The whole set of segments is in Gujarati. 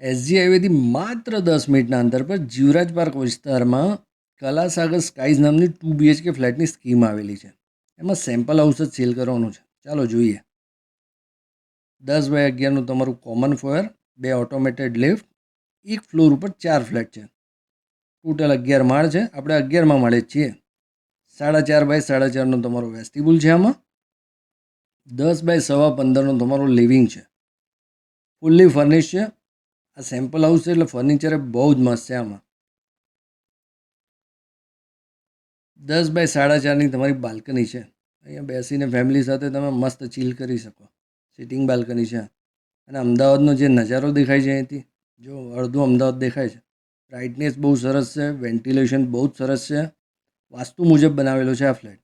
એસજી હાઈવેથી માત્ર દસ મિનિટના અંતર પર જીવરાજ પાર્ક વિસ્તારમાં કલાસાગર સ્કાઈઝ નામની ટુ બીએચકે ફ્લેટની સ્કીમ આવેલી છે. એમાં સેમ્પલ હાઉસ જ સેલ કરવાનું છે. ચાલો જોઈએ. દસ બાય અગિયારનું તમારું કોમન ફોયર, બે ઓટોમેટેડ લિફ્ટ, એક ફ્લોર ઉપર ચાર ફ્લેટ છે. ટોટલ અગિયાર માળ છે. આપણે અગિયારમાં માળે છીએ. સાડા ચાર બાય સાડા ચારનો તમારો વેસ્ટિબુલ છે આમાં. દસ બાય સવા પંદરનો તમારો લિવિંગ છે. ફૂલ્લી ફર્નિશ છે. આ સેમ્પલ હાઉસ એટલે ફર્નિચર બહુ જ મસ્ત છે આમાં. દસ બાય સાડા ચારની તમારી બાલ્કની છે. અહીંયા બેસીને ફેમિલી સાથે તમે મસ્ત ચીલ કરી શકો. સિટિંગ બાલ્કની છે. અને અમદાવાદનો જે નજારો દેખાય છે અહીંથી, જો અડધું અમદાવાદ દેખાય છે. બ્રાઇટનેસ બહુ સરસ છે વેન્ટિલેશન બહુ જ સરસ છે. વાસ્તુ મુજબ બનાવેલો છે આ ફ્લેટ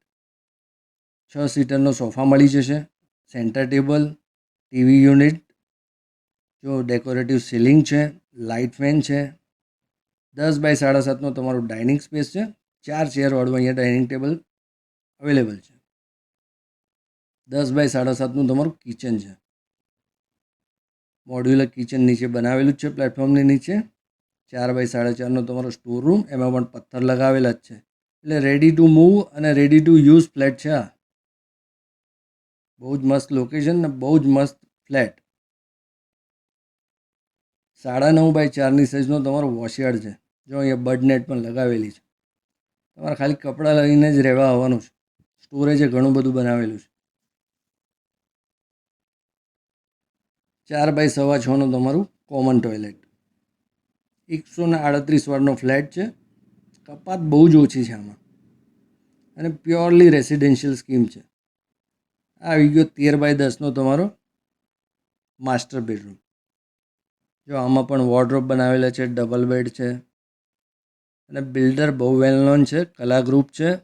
છ સીટરનો સોફા મળી જશે સેન્ટર ટેબલ ટીવી યુનિટ જો ડેકોરેટિવ સીલિંગ છે લાઇટ ફેન છે, દસ બાય સાડા સાતનો તમારો ડાઇનિંગ સ્પેસ છે, ચાર ચેરવાળું અહીંયા ડાઇનિંગ ટેબલ અવેલેબલ છે. દસ બાય સાડા સાતનું તમારું કિચન છે. મોડ્યુલર કિચન નીચે બનાવેલું જ છે પ્લેટફોર્મની નીચે. ચાર બાય સાડા ચારનો તમારો સ્ટોર રૂમ એમાં પણ પથ્થર લગાવેલા જ છે. એટલે રેડી ટુ મૂવ અને રેડી ટુ યુઝ ફ્લેટ છે આ. બહુ જ મસ્ત લોકેશન ને બહુ જ મસ્ત ફ્લેટ સાડા નવ બાય ચારની સાઇઝનો તમારો વોશયાર્ડ છે. જો અહીંયા બર્ડ નેટ પણ લગાવેલી છે. તમારે ખાલી કપડાં લઈને જ રહેવા આવવાનું છે. સ્ટોરેજ ઘણું બધું બનાવેલું છે. ચાર બાય સવા છનું તમારું કોમન ટોયલેટ એકસો ને આડત્રીસ વાળનો ફ્લેટ છે. કપાત બહુ જ ઓછી છે આમાં. અને પ્યોરલી રેસિડેન્શિયલ સ્કીમ છે. આ આવી ગયો તેર બાય દસનો તમારો માસ્ટર બેડરૂમ જો આમાં પણ વોર્ડરોબ બનાવેલા છે ડબલ બેડ છે. અને બિલ્ડર બહુ વેલ નોન છે, કલા ગ્રુપ છે.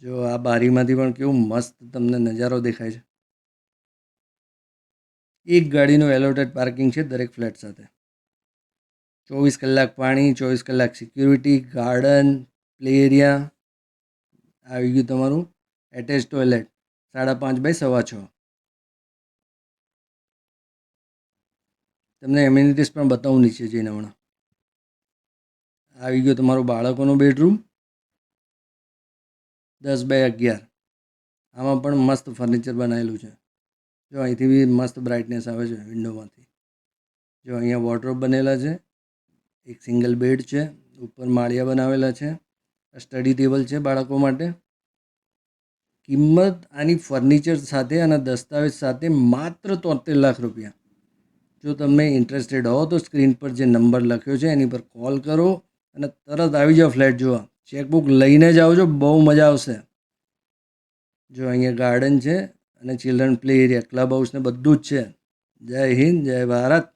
જો આ બારીમાંથી પણ કેવું મસ્ત તમને નજારો દેખાય છે. એક ગાડીનું એલોટેડ પાર્કિંગ છે, દરેક ફ્લેટ સાથે. ચોવીસ કલાક પાણી, ચોવીસ કલાક સિક્યુરિટી ગાર્ડન પ્લે એરિયા આવી ગયું તમારું. એટેચ ટોયલેટ સાડા પાંચ બાય સવા છ. તમને એમ્યુનિટીઝ પણ બતાવું નીચે જઈને હમણાં. આવી ગયો તમારો બાળકોનો બેડરૂમ દસ બાય અગિયાર. આમાં પણ મસ્ત ફર્નિચર બનાવેલું છે. જો અહીંથી બી મસ્ત બ્રાઇટનેસ આવે છે વિન્ડોમાંથી જો અહીંયા વોર્ડરોબ બનેલા છે. એક સિંગલ બેડ છે. ઉપર માળિયા બનાવેલા છે. સ્ટડી ટેબલ છે બાળકો માટે. કિંમત આની ફર્નિચર સાથે અને દસ્તાવેજ સાથે માત્ર તોતેર લાખ રૂપિયા. જો તમે ઇન્ટરેસ્ટેડ હો તો સ્ક્રીન પર જે નંબર લખ્યો છે એની પર કોલ કરો અને તરત આવી જાઓ ફ્લેટ જોવા. ચેકબુક લઈને જ આવજો, બહુ મજા આવશે. જો અહીંયા ગાર્ડન છે અને children play area club house ને બધું જ છે. જય હિન્દ, જય ભારત.